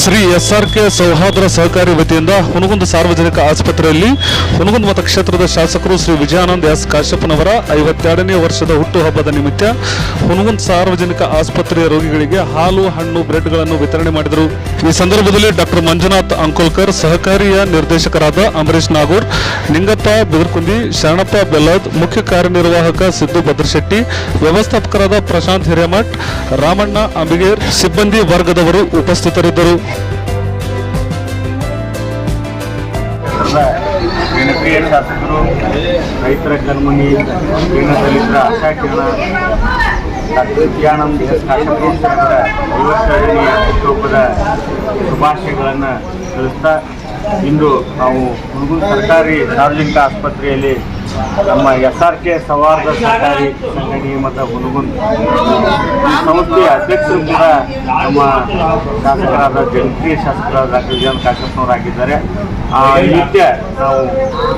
Shri S R K ಸೌಹಾರ್ದ ಸಹಕಾರಿ ವತಿಯಿಂದ ಹುನಗುಂದ ಸಾರ್ವಜನಿಕ ಆಸ್ಪತ್ರೆಯಲ್ಲಿ ಹುನಗುಂದ ಮತಕ್ಷೇತ್ರದ ಶಾಸಕರು ಶ್ರೀ ವಿಜಯಾನಂದ ಎಸ್ ಕಾಶ್ಯಪ್ಪನವರ ಐವತ್ತೆರಡನೇ ವರ್ಷದ ಹುಟ್ಟುಹಬ್ಬದ ನಿಮಿತ್ತ ಹುನಗುಂದ ಸಾರ್ವಜನಿಕ ಆಸ್ಪತ್ರೆಯ ರೋಗಿಗಳಿಗೆ ಹಾಲು, ಹಣ್ಣು, ಬ್ರೆಡ್ಗಳನ್ನು ವಿತರಣೆ ಮಾಡಿದರು. ಈ ಸಂದರ್ಭದಲ್ಲಿ ಡಾಕ್ಟರ್ ಮಂಜುನಾಥ್ ಅಂಕೋಲ್ಕರ್, ಸಹಕಾರಿಯ ನಿರ್ದೇಶಕರಾದ ಅಂಬರೀಶ್ ನಾಗೂರ್, ನಿಂಗಪ್ಪ ಬಿದರ್ಕುಂದಿ, ಶರಣಪ್ಪ ಬೆಲ್ಲದ್, ಮುಖ್ಯ ಕಾರ್ಯನಿರ್ವಾಹಕ ಸಿದ್ದು ಭದ್ರಶೆಟ್ಟಿ, ವ್ಯವಸ್ಥಾಪಕರಾದ ಪ್ರಶಾಂತ್ ಹಿರೇಮಠ್, ರಾಮಣ್ಣ ಅಂಬಿಗೇರ್, ಸಿಬ್ಬಂದಿ ವರ್ಗದವರು ಉಪಸ್ಥಿತರಿದ್ದರು. ಜನಪ್ರಿಯ ಶಾಸಕರು ರೈತರ ಕಲ್ಮನಿ ಆಶಾ ಕಿರಣ ಡಾಕ್ಟರ್ ವಿಜಯಾನಂದ್ ಎಸ್ ಐವತ್ತೆರಡನೆಯ ಹುಟ್ಟುಹಬ್ಬದ ಶುಭಾಶಯಗಳನ್ನು ತಿಳಿಸ್ತಾ ಇಂದು ನಾವು ಹುಣಗುಂದ ಸರ್ಕಾರಿ ಸಾರ್ವಜನಿಕ ಆಸ್ಪತ್ರೆಯಲ್ಲಿ ನಮ್ಮ ಎಸ್ ಆರ್ ಕೆ ಸೌಹಾರ್ದ ಸರ್ಕಾರಿ ಸಂಘಟನೆ ಮತ್ತು ಹುಣಗುಂದ ಈ ಸಂಸ್ಥೆಯ ಅಧ್ಯಕ್ಷರು ಕೂಡ ನಮ್ಮ ಶಾಸಕರಾದ ಜನಪ್ರಿಯ ಶಾಸಕರಾದ ಡಾಕ್ಟರ್ ವಿಜಯನ್ ಕಾಶಪ್ಪನವರಾಗಿದ್ದಾರೆ. ಆ ನಿತ್ಯ ನಾವು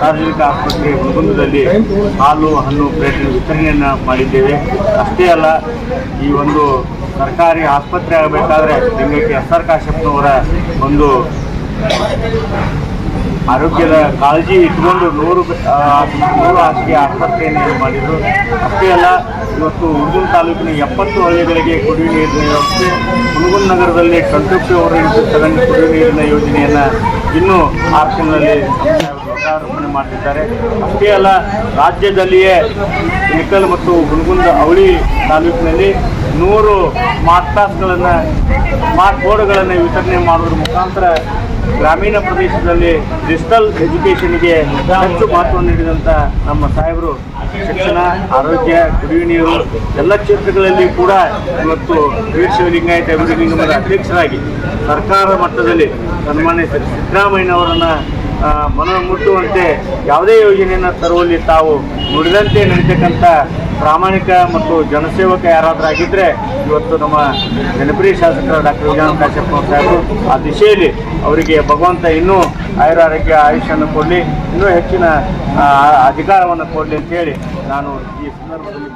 ಸಾರ್ವಜನಿಕ ಆಸ್ಪತ್ರೆ ಹುನಗುಂದದಲ್ಲಿ ಹಾಲು, ಹಣ್ಣು ಪ್ಲೇಟ್ ವಿತರಣೆಯನ್ನು ಮಾಡಿದ್ದೇವೆ. ಅಷ್ಟೇ ಅಲ್ಲ, ಈ ಒಂದು ಸರ್ಕಾರಿ ಆಸ್ಪತ್ರೆ ಆಗಬೇಕಾದ್ರೆ ನಿಮಗೆ ಎಸ್ ಆರ್ ಕಾಶಪ್ಪನವರ ಒಂದು ಆರೋಗ್ಯದ ಕಾಳಜಿ ಇಟ್ಕೊಂಡು ನೂರು ನೂರು ಹಾಸಿಗೆ ಆಸ್ಪತ್ರೆಯನ್ನು ಏನು ಮಾಡಿದ್ರು. ಅಷ್ಟೇ ಅಲ್ಲ, ಇವತ್ತು ಹುಡುಗನ ತಾಲೂಕಿನ ಎಪ್ಪತ್ತು ಹಳ್ಳಿಗಳಿಗೆ ಕುಡಿಯುವ ನೀರಿನ ವ್ಯವಸ್ಥೆ ಹುಣಗುನ್ ನಗರದಲ್ಲಿ ಟ್ವೆಂಟಿ ಅವರ್ ಇಂಟು ಸೆವೆನ್ ಕುಡಿಯುವ ನೀರಿನ ಯೋಜನೆಯನ್ನು ಇನ್ನೂ ಆಪ್ಷನ್ನಲ್ಲಿ ಲೋಕಾರ್ಪಣೆ ಮಾಡ್ತಿದ್ದಾರೆ. ಅಷ್ಟೇ ಅಲ್ಲ, ರಾಜ್ಯದಲ್ಲಿಯೇ ಇಳಕಲ್ ಮತ್ತು ಹುಣಗುಂದ ಅವಳಿ ತಾಲೂಕಿನಲ್ಲಿ ನೂರು ಸ್ಮಾರ್ಟ್ ಕ್ಲಾಸ್ಗಳನ್ನು ಸ್ಮಾರ್ಟ್ ಬೋರ್ಡ್ಗಳನ್ನು ವಿತರಣೆ ಮಾಡೋದ್ರ ಮುಖಾಂತರ ಗ್ರಾಮೀಣ ಪ್ರದೇಶದಲ್ಲಿ ಡಿಜಿಟಲ್ ಎಜುಕೇಷನ್ಗೆ ಹೆಚ್ಚು ಮಹತ್ವ ನೀಡಿದಂಥ ನಮ್ಮ ಸಾಹೇಬರು ಶಿಕ್ಷಣ, ಆರೋಗ್ಯ, ಕುಡಿಯುವ ನೀರು ಎಲ್ಲ ಕ್ಷೇತ್ರಗಳಲ್ಲಿ ಕೂಡ ಇವತ್ತು ವೀರಶೈವ ಲಿಂಗಾಯತ ಅಭಿವೃದ್ಧಿ ನಿಗಮದ ಅಧ್ಯಕ್ಷರಾಗಿ ಸರ್ಕಾರ ಮಟ್ಟದಲ್ಲಿ ಸನ್ಮಾನ್ಯ ಸಿದ್ದರಾಮಯ್ಯನವರನ್ನು ಮನ ಮುಟ್ಟುವಂತೆ ಯಾವುದೇ ಯೋಜನೆಯನ್ನು ತರುವಲ್ಲಿ ತಾವು ನುಡಿದಂತೆ ನಡೀತಕ್ಕಂಥ ಪ್ರಾಮಾಣಿಕ ಮತ್ತು ಜನಸೇವಕ ಯಾರಾದರೂ ಆಗಿದ್ದರೆ ಇವತ್ತು ನಮ್ಮ ಜನಪ್ರಿಯ ಶಾಸಕರ ಡಾಕ್ಟರ್ ವಿಜಯನ್ ಕಾಶ್ಯಪ್ಪ ಸಾಹೇಬರು, ಆ ದಿಶೆಯಲ್ಲಿ ಅವರಿಗೆ ಭಗವಂತ ಇನ್ನೂ ಆಯುರಾರೋಗ್ಯ ಆಯುಷನ್ನು ಕೊಡಲಿ, ಇನ್ನೂ ಹೆಚ್ಚಿನ ಅಧಿಕಾರವನ್ನು ಕೊಡಲಿ ಅಂತೇಳಿ ನಾನು ಈ ಸಂದರ್ಭದಲ್ಲಿ